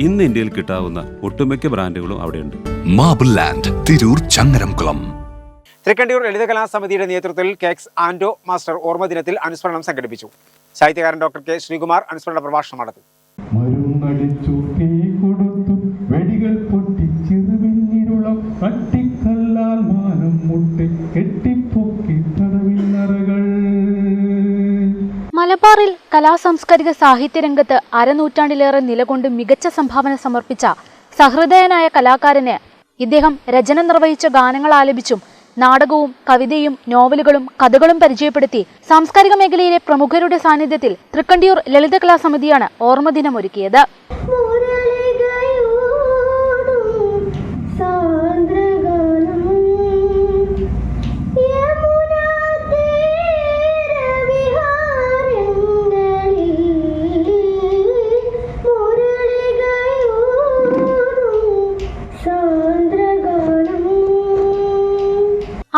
ഇന്ന് ഇന്ത്യയിൽ കിട്ടാവുന്ന ഒട്ടുമിക്ക ബ്രാൻഡുകളും അവിടെയുണ്ട്. Marble land Tirur Changaramkulam. Thrikkandiyur Lalithakala സമിതിയുടെ നേതൃത്വത്തിൽ കേക്സ് ആൻഡോ മാസ്റ്റർ ഓർമ്മ ദിനത്തിൽ അനുസ്മരണം സംഘടിപ്പിച്ചു. സാഹിത്യകാരൻ ഡോക്ടർ കെ ശ്രീകുമാർ അനുസ്മരണ പ്രഭാഷണം നടത്തി. മരുന്നടിച്ചു തീ കൊടുത്തു വെടികൾ മലബാറിൽ കലാസാംസ്കാരിക സാഹിത്യ രംഗത്ത് അരനൂറ്റാണ്ടിലേറെ നിലകൊണ്ട് മികച്ച സംഭാവന സമർപ്പിച്ച സഹൃദയനായ കലാകാരന് ഇദ്ദേഹം രചന നിർവഹിച്ച ഗാനങ്ങൾ ആലപിച്ചും നാടകവും കവിതയും നോവലുകളും കഥകളും പരിചയപ്പെടുത്തി സാംസ്കാരിക മേഖലയിലെ പ്രമുഖരുടെ സാന്നിധ്യത്തിൽ തൃക്കണ്ടിയൂർ ലളിത കലാസമിതിയാണ് ഓർമ്മദിനം ഒരുക്കിയത്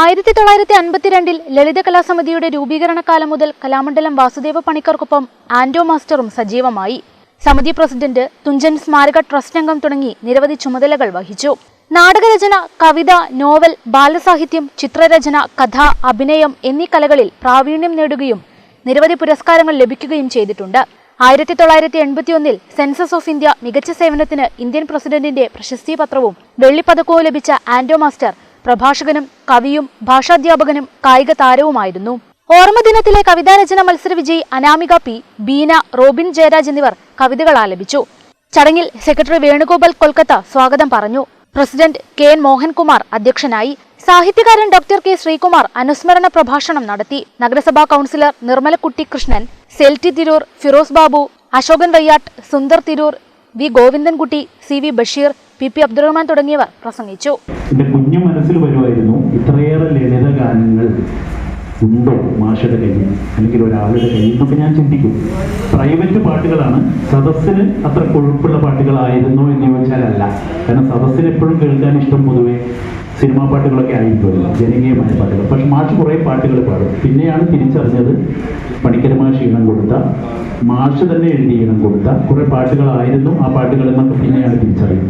ആയിരത്തി തൊള്ളായിരത്തി അൻപത്തിരണ്ടിൽ ലളിത കലാസമിതിയുടെ രൂപീകരണ കാലം മുതൽ കലാമണ്ഡലം വാസുദേവ പണിക്കർക്കൊപ്പം ആൻഡോ മാസ്റ്ററും സജീവമായി. സമിതി പ്രസിഡന്റ് തുഞ്ചൻ സ്മാരക ട്രസ്റ്റ് അംഗം തുടങ്ങി നിരവധി ചുമതലകൾ വഹിച്ചു. നാടകരചന കവിത നോവൽ ബാലസാഹിത്യം ചിത്രരചന കഥ അഭിനയം എന്നീ കലകളിൽ പ്രാവീണ്യം നേടുകയും നിരവധി പുരസ്കാരങ്ങൾ ലഭിക്കുകയും ചെയ്തിട്ടുണ്ട്. ആയിരത്തി തൊള്ളായിരത്തി എൺപത്തിയൊന്നിൽ സെൻസസ് ഓഫ് ഇന്ത്യ മികച്ച സേവനത്തിന് ഇന്ത്യൻ പ്രസിഡന്റിന്റെ പ്രശസ്തി പത്രവും വെള്ളിപ്പതക്കവും ലഭിച്ച ആൻഡോ മാസ്റ്റർ പ്രഭാഷകനും കവിയും ഭാഷാധ്യാപകനും കായിക താരവുമായിരുന്നു. ഓർമ്മദിനത്തിലെ കവിതാരചന മത്സര വിജയി അനാമിക പി ബീന റോബിൻ ജയരാജ് എന്നിവർ കവിതകൾ ആലപിച്ചു. ചടങ്ങിൽ സെക്രട്ടറി വേണുഗോപാൽ കൊൽക്കത്ത സ്വാഗതം പറഞ്ഞു. പ്രസിഡന്റ് കെ എൻ മോഹൻകുമാർ അധ്യക്ഷനായി സാഹിത്യകാരൻ ഡോക്ടർ കെ ശ്രീകുമാർ അനുസ്മരണ പ്രഭാഷണം നടത്തി. നഗരസഭാ councillor Nirmalakutty Krishnan സെൽറ്റി Tirur Firoz Babu Ashokan Vayyatt Sundar Tirur V Govindankutty C V Basheer P P Abdurahman തുടങ്ങിയവർ പ്രസംഗിച്ചു. എന്റെ കുഞ്ഞു മനസ്സിൽ വരുമായിരുന്നു ഇത്രയേറെ ലളിത ഗാനങ്ങൾ ഉണ്ടോ മാഷയുടെ കയ്യിൽ? അല്ലെങ്കിൽ ഒരാളുടെ കയ്യിൽ എന്നൊക്കെ ഞാൻ ചിന്തിക്കും. പ്രൈവറ്റ് പാട്ടുകളാണ്. സദസ്സിന് അത്ര കൊഴുപ്പുള്ള പാട്ടുകളായിരുന്നു എന്ന് ചോദിച്ചാലല്ല. കാരണം സദസ്സിന് എപ്പോഴും കേൾക്കാൻ ഇഷ്ടം പൊതുവേ സിനിമാ പാട്ടുകളൊക്കെ ആയിരിക്കുമല്ലോ. ജനകീയമായ പാട്ടുകൾ. പക്ഷെ മാഷ് കുറേ പാട്ടുകൾ പാടും. പിന്നെയാണ് തിരിച്ചറിഞ്ഞത് പണിക്കര മാഷ് ഈണം കൊടുത്ത മാഷ് തന്നെ എഴുതി ഈണം കൊടുത്ത. കുറേ പാട്ടുകളായിരുന്നു ആ പാട്ടുകൾ എന്നൊക്കെ പിന്നെയാണ് തിരിച്ചറിയുന്നത്.